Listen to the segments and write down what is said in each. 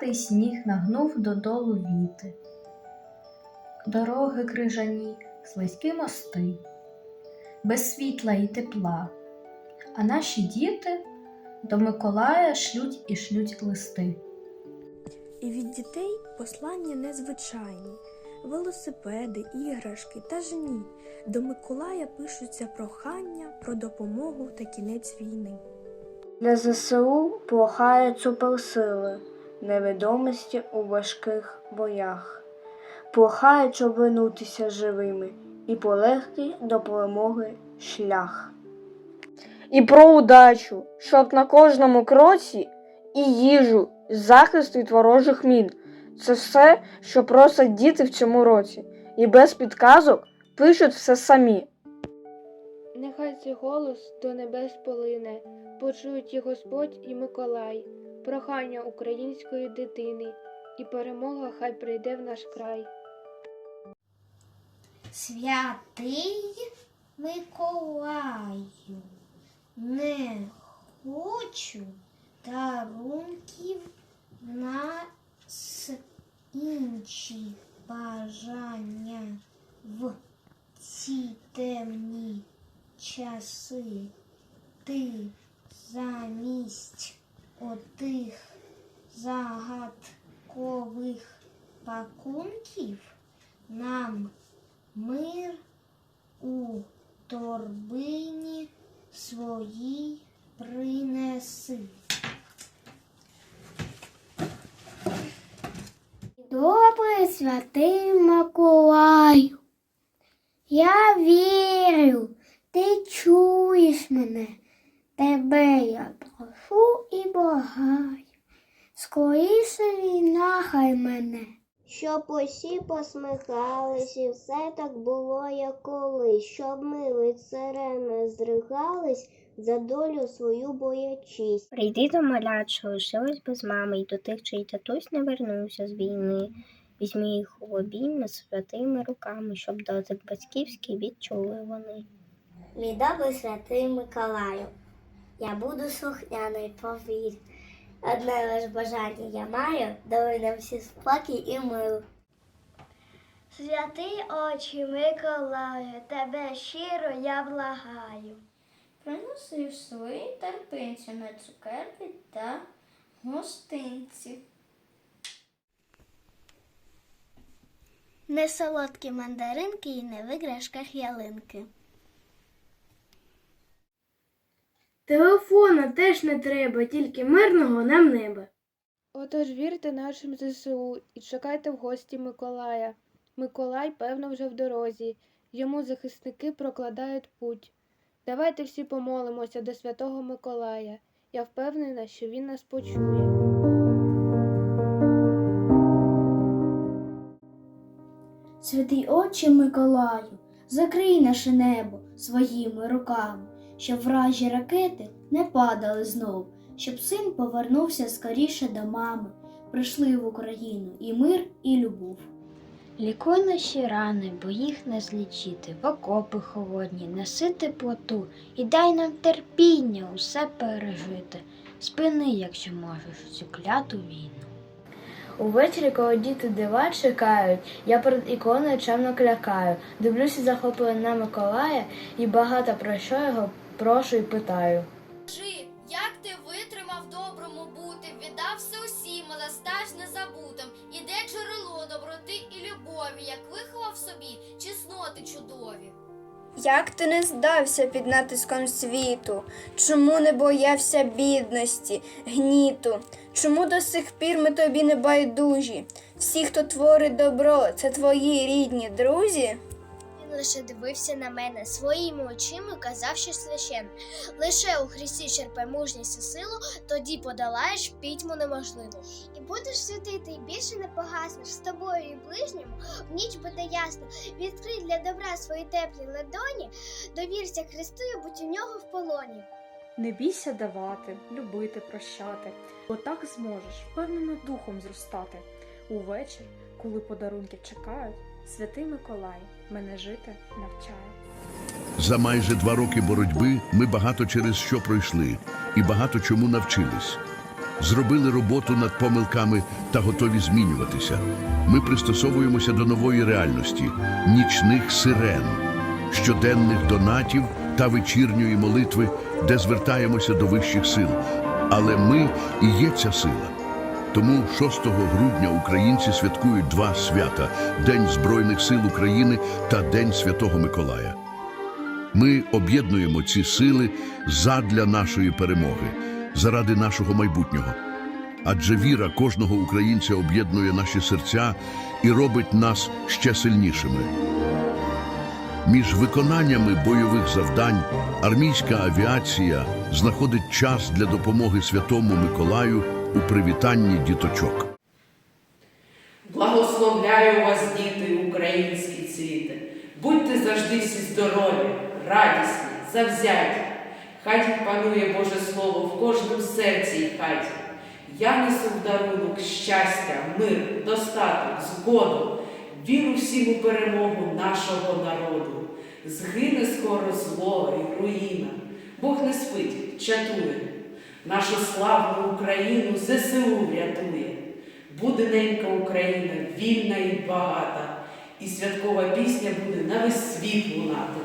Пухнатий сніг нагнув додолу віти. Дороги крижані, слизькі мости, без світла і тепла. А наші діти до Миколая шлють і шлють листи. І від дітей послання незвичайні. Велосипеди, іграшки та жні. До Миколая пишуться прохання про допомогу та кінець війни. Для ЗСУ прохає суперсили, невідомості у важких боях. Прохає, щоб вернутися живими і полегкий до перемоги шлях. І про удачу, щоб на кожному кроці і їжу, і захист від ворожих мін. Це все, що просять діти в цьому році, і без підказок пишуть все самі. Нехай цей голос до небес полине, почують і Господь, і Миколай, прохання української дитини, і перемога хай прийде в наш край. Святий Миколаю, не хочу дарунків нас інші бажання в ці темні часи. Ти замість отих загадкових пакунків нам мир у торбині своїй принеси. Добрий святий Миколаю, я вірю, ти чуєш мене, тебе я прошу і благаю. Скоріше війна хай мене. Щоб усі посміхались, і все так було, як колись, щоб ми від сирени здригались, за долю свою боячись. Прийди до малят, що лишились без мами, і до тих, чий татусь не вернувся з війни. Візьми їх у обійми святими руками, щоб дотик батьківський відчули вони. Мій добрий святий Миколаю, я буду слухняний, повір. Одне лиш бажання я маю, дали нам всі спокій і мир. Святий очі Миколаю, тебе щиро я благаю. Приносив свої терпинці на цукерки та гостинці. Не солодкі мандаринки і не в іграшках ялинки. Телефона теж не треба, тільки мирного нам неба. Отож вірте нашим ЗСУ і чекайте в гості Миколая. Миколай, певно, вже в дорозі. Йому захисники прокладають путь. Давайте всі помолимося до святого Миколая. Я впевнена, що він нас почує. Святий Отче Миколаю, закрий наше небо своїми руками, щоб вражі ракети не падали знов, щоб син повернувся скоріше до мами. Прийшли в Україну і мир, і любов. Лікуй наші рани, бо їх не злічити, в окопи холодні, неси теплоту і дай нам терпіння усе пережити. Спини, якщо можеш, цю кляту війну. Увечері, коли діти дива чекають, я перед іконою чемно клякаю. Дивлюся захоплено на Миколая і багато про що його прошу і питаю. Скажи, як ти витримав доброму бути, віддав все усім, але стаж незабутим. Іде джерело доброти і любові, як виховав собі чесноти чудові. Як ти не здався під натиском світу? Чому не боявся бідності, гніту? Чому до сих пір ми тобі не байдужі? Всі, хто творить добро, це твої рідні друзі? Лише дивився на мене своїми очима, казав, що священ. Лише у Христі черпай мужність і силу, тоді подолаєш пітьму неможливу. І будеш святити, і більше не погаснеш з тобою і ближньому, в ніч буде ясно. Відкрий для добра свої теплі ладоні, довірся Христу і будь у нього в полоні. Не бійся давати, любити, прощати, бо так зможеш впевнено духом зростати. Увечір, коли подарунки чекають, святий Миколай мене жити навчає. За майже два роки боротьби ми багато через що пройшли і багато чому навчились. зробили роботу над помилками та готові змінюватися. Ми пристосовуємося до нової реальності, нічних сирен, щоденних донатів та вечірньої молитви, де звертаємося до вищих сил. Але ми і є ця сила. Тому 6 грудня українці святкують два свята: День Збройних сил України та День Святого Миколая. Ми об'єднуємо ці сили задля нашої перемоги, заради нашого майбутнього. Адже віра кожного українця об'єднує наші серця і робить нас ще сильнішими. Між виконаннями бойових завдань армійська авіація знаходить час для допомоги Святому Миколаю у привітанні діточок. Благословляю вас, діти, українські цвіти. Будьте завжди всі здорові, радісні, завзяті. Хай панує Боже Слово в кожному серці і хаті. Я несу в дарунок щастя, мир, достаток, згоду, віру всім у перемогу нашого народу. Згине скоро зло і руїна. Бог не спить, чатує. Нашу славну Україну ЗСУ врятує. Буде ненька Україна, вільна і багата, і святкова пісня буде на весь світ лунати.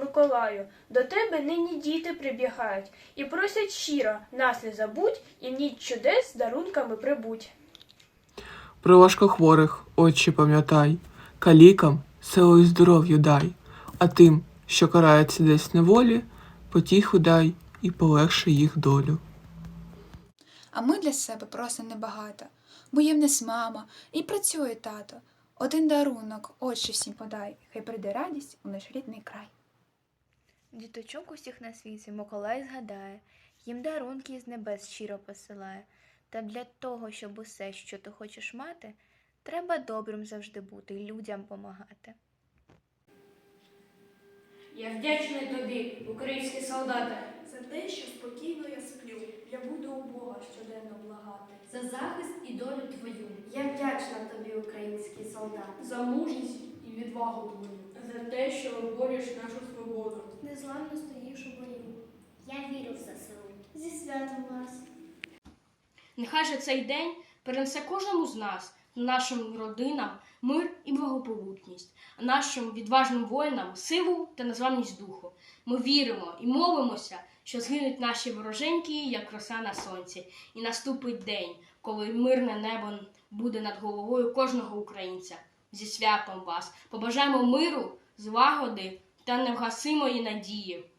Миколаю, до тебе нині діти прибігають і просять щиро, нас не забудь і в ніч чудес з дарунками прибудь. Про важкохворих, отче, пам'ятай, калікам силу і здоров'ю дай, а тим, що карається десь неволі, потіху дай і полегши їх долю. А ми для себе просимо небагато, бо є в нас мама і працює тато. Один дарунок, отче всім подай, хай прийде радість у наш рідний край. Діточок усіх на світі Миколай згадає, їм дарунки з небес щиро посилає. Та для того, щоб усе, що ти хочеш мати, треба добрим завжди бути і людям помагати. Я вдячний тобі, українські солдати. За те, що спокійно я сплю, я буду у Бога щоденно благати. За захист і долю твою. Я вдячна тобі, український солдат. За мужність і відвагу твою. За те, що виборюєш нашу свободу. Незламно стоїш у бою. Я вірю в ЗСУ. Зі святом вас. Нехай же цей день перенесе кожному з нас, нашим родинам, мир і благополучність, а нашим відважним воїнам силу та незламність духу. Ми віримо і молимося, що згинуть наші вороженьки, як роса на сонці, і наступить день, коли мирне небо буде над головою кожного українця. Зі святом вас побажаємо миру, злагоди та невгасимої надії.